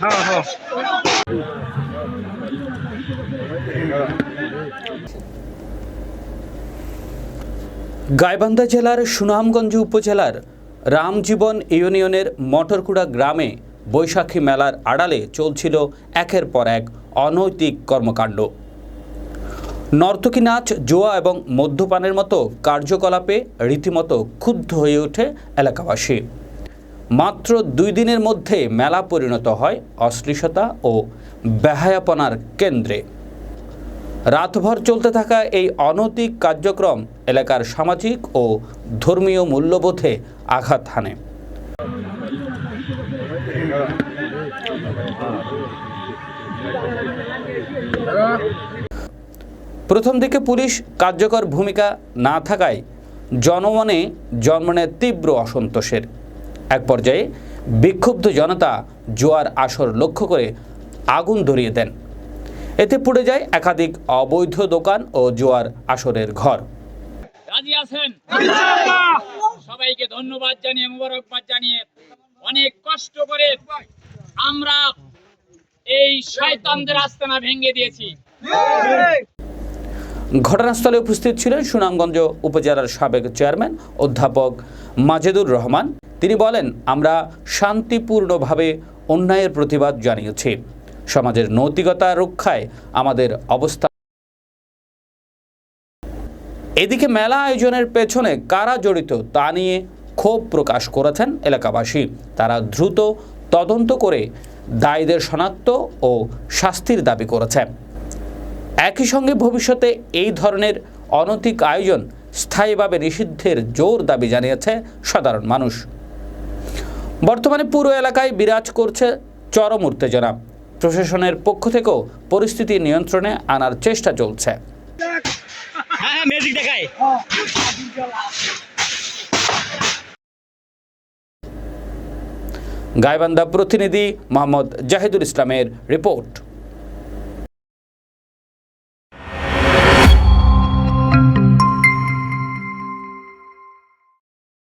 হ্যাঁ হ্যাঁ। গাইবান্ধা জেলার সুনামগঞ্জ উপজেলার রামজীবন ইউনিয়নের মটরকুড়া গ্রামে বৈশাখী মেলার আড়ালে চলছিল একের পর এক অনৈতিক কর্মকাণ্ড। নর্তকী নাচ জোয়া এবং মদ্যপানের মতো কার্যকলাপে রীতিমতো ক্ষুব্ধ হয়ে ওঠে এলাকাবাসী। মাত্র দুই দিনের মধ্যে মেলা পরিণত হয় অশ্লীলতা ও বেহায়াপনার কেন্দ্রে। রাতভর চলতে থাকা এই অনৈতিক কার্যক্রম এলাকার সামাজিক ও ধর্মীয় মূল্যবোধে আঘাত হানে। প্রথম দিকে পুলিশ কার্যকর ভূমিকা না থাকায় জনমনে জন্ম নেয় তীব্র অসন্তোষের। এক পর্যায়ে বিক্ষুব্ধ জনতা জোয়ার আসর লক্ষ্য করে আগুন ধরিয়ে দেন। এতে পুড়ে যায় একাধিক অবৈধ দোকান ও জোয়ার আসরের ঘর। রাজি আছেন? সবাইকে ধন্যবাদ জানিয়ে মোবারকবাদ জানিয়ে অনেক কষ্ট করে আমরা এই শয়তানদের আস্তানা ভেঙে দিয়েছি। ঘটনাস্থলে উপস্থিত ছিলেন সুনামগঞ্জ উপজেলার সাবেক চেয়ারম্যান অধ্যাপক মাজেদুর রহমান। তিনি বলেন, আমরা শান্তিপূর্ণভাবে অন্যায়ের প্রতিবাদ জানিয়েছি। সমাজের নৈতিকতা রক্ষায় আমাদের অবস্থা এদিকে মেলা আয়োজনের পেছনে কারা জড়িত তা নিয়ে ক্ষোভ প্রকাশ করেছেন এলাকাবাসী। তারা দ্রুত তদন্ত করে দায়ীদের শনাক্ত ও শাস্তির দাবি করেছে। একই সঙ্গে ভবিষ্যতে এই ধরনের অনৈতিক আয়োজন স্থায়ীভাবে নিষিদ্ধের জোর দাবি জানিয়েছে সাধারণ মানুষ। বর্তমানে পুরো এলাকায় বিরাজ করছে চরম উত্তেজনা। প্রশাসনের পক্ষ থেকেও পরিস্থিতি নিয়ন্ত্রণে আনার চেষ্টা চলছে। হ্যাঁ হ্যাঁ গাইবান্ধা প্রতিনিধি মোহাম্মদ জাহিদুল ইসলামের রিপোর্ট।